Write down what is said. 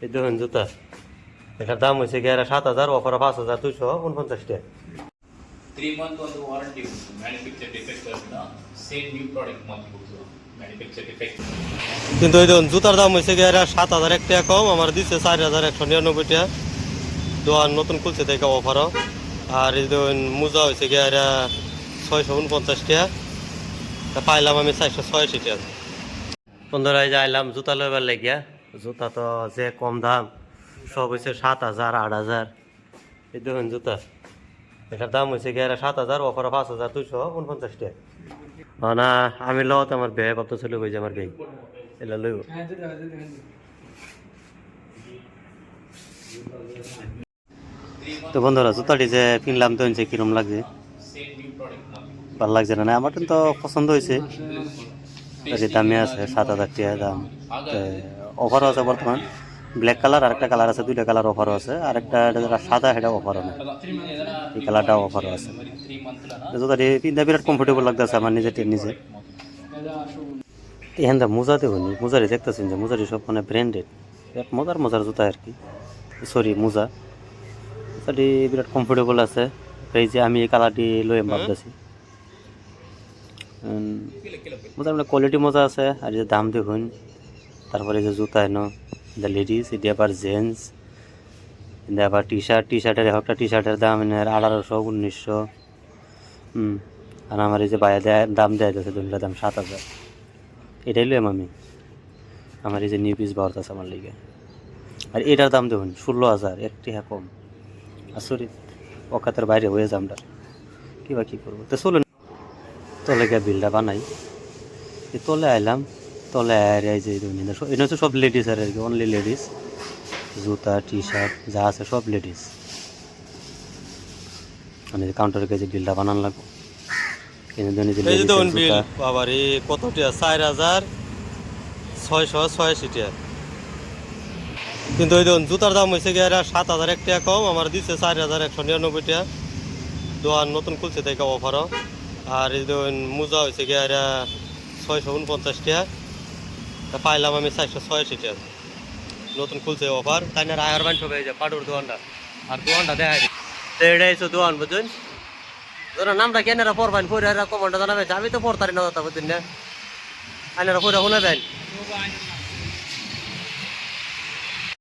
এই দেখুন জুতা এটার দাম হয়েছে গিয়ে সাত হাজার অফার পাঁচ হাজার দুশো উনপঞ্চাশ টাকা ತ್ರೀ ಮಂತ್ ಒಂದು ವಾರಂಟಿ ಉಂಟು ಮ್ಯಾನುಫ್ಯಾಕ್ಚರ್ ಡಿಫೆಕ್ಟ್ ಅಂತ ಸೇಮ್ ನ್ಯೂ ಪ್ರಾಡಕ್ಟ್ ಮಾತ್ರ ಮ್ಯಾನುಫ್ಯಾಕ್ಚರ್ ಡಿಫೆಕ್ಟ್ কিন্তু এই দেখুন জুতার দাম হয়েছে গিয়ে সাত হাজার এক টাকা কম আমার দিচ্ছে চার হাজার একশো নিরানব্বই টাকা দোকান নতুন খুলছে থেকে অফারও আর এই দেখুন মোজা হয়েছে গিয়ে ছয়শো উনপঞ্চাশ টাকা তা পাইলাম আমি চারশো ছয়শি টাকা বন্ধুরা এই যে আইলাম জুতা লইবার লাগিয়া জুতা তো যে কম দাম, সব হয়েছে সাত হাজার, আট হাজার। এই দেখুন জুতা। এটার দাম হয়েছে গিয়ে সাত হাজার অফার পাঁচ হাজার দুশো উনপঞ্চাশ টাকা। না, আমি লত আমার বেয়ে বাপ্ত চলে গেছে আমার বেয়ে এটা লইব। তো বন্ধুরা, জুতাটি যে কিনলাম তো কিরম লাগছে? ভালো লাগছে না? আমার তো পছন্দ হয়েছে দামে আছে, সাত হাজার টাকা দাম। অফারও আছে বর্তমান। ব্ল্যাক কালার আরেকটা কালার আছে, দুইটা কালার অফারও আছে। আরেকটা সাদা, সেটা অফারও নেই। এই কালারটাও অফারও আছে। যদি পিন্ধা বিরাট কমফোর্টেবল লাগতেছে আমার নিজের নিজে। এখান থেকে মোজাতে হইনি মোজারি দেখতেছেন যে মোজারি সব মানে ব্র্যান্ডেড এক মজার মজার জুতা আর কি। সরি মোজা। জুতাটি বিরাট কমফোর্টেবল আছে। এই যে আমি এই কালারটি লয়ে ভাবতেছি। মোটামুটি কোয়ালিটি মজা আছে আর যে দাম দেখুন তারপরে যে জুতা এন দ্য লেডিস এটি আবার জেন্টস এটা আবার টি শার্ট টি শার্টের একটা টি শার্টের দাম এনে আঠারোশো উনিশশো হুম আর আমার এই যে বাইরে দেয় দাম দেয় যাচ্ছে দুটা দাম সাত হাজার। এটাই লইম আমি। আমার এই যে নিউ পিস বাড়তে আছে আমার লিগে। আর এটার দাম দেখুন ষোলো হাজার একটি হ্যাঁ কম। আসরিত অকাতের বাইরে হয়ে যাম আমরা। কী বা কী করব? তো চলুন। তলে গিয়ে বিলটা বানাই তলে আইলাম তলে আর এই যে এটা সব- এটা হচ্ছে সব লেডিস আর কি অনলি লেডিস জুতা টি শার্ট যা আছে সব লেডিস মানে কাউন্টারে গিয়ে যে বিলটা বানান লাগবো। বাবার কত টিয়া চার হাজার ছয়শো ছয়াশি টিয়া কিন্তু ওই দেখুন জুতার দাম হয়েছে গিয়ে সাত হাজার এক টাকা কম আমার দিচ্ছে চার হাজার একশো নিরানব্বই টাকা দোকান নতুন খুলছে থেকে অফারও আর মোজা হয়েছে গিয়ে ছয়শো উনপঞ্চাশ টাকা। পাইলাম আমি চারশো ছয়াশি টাকা। নতুন খুলছে অফার তাই না রায়ার বান সবাই যে পাটুর দোকানটা। আর দোকানটা দেখা যায় তো দোকান, বুঝছেন? ধরো নামটা কেনারা পড়বেন পড়ে কমনটা জানাবেন। আমি তো পড়তারি না কথা বুঝছেন না? আইনারা পড়ে শোনাবেন।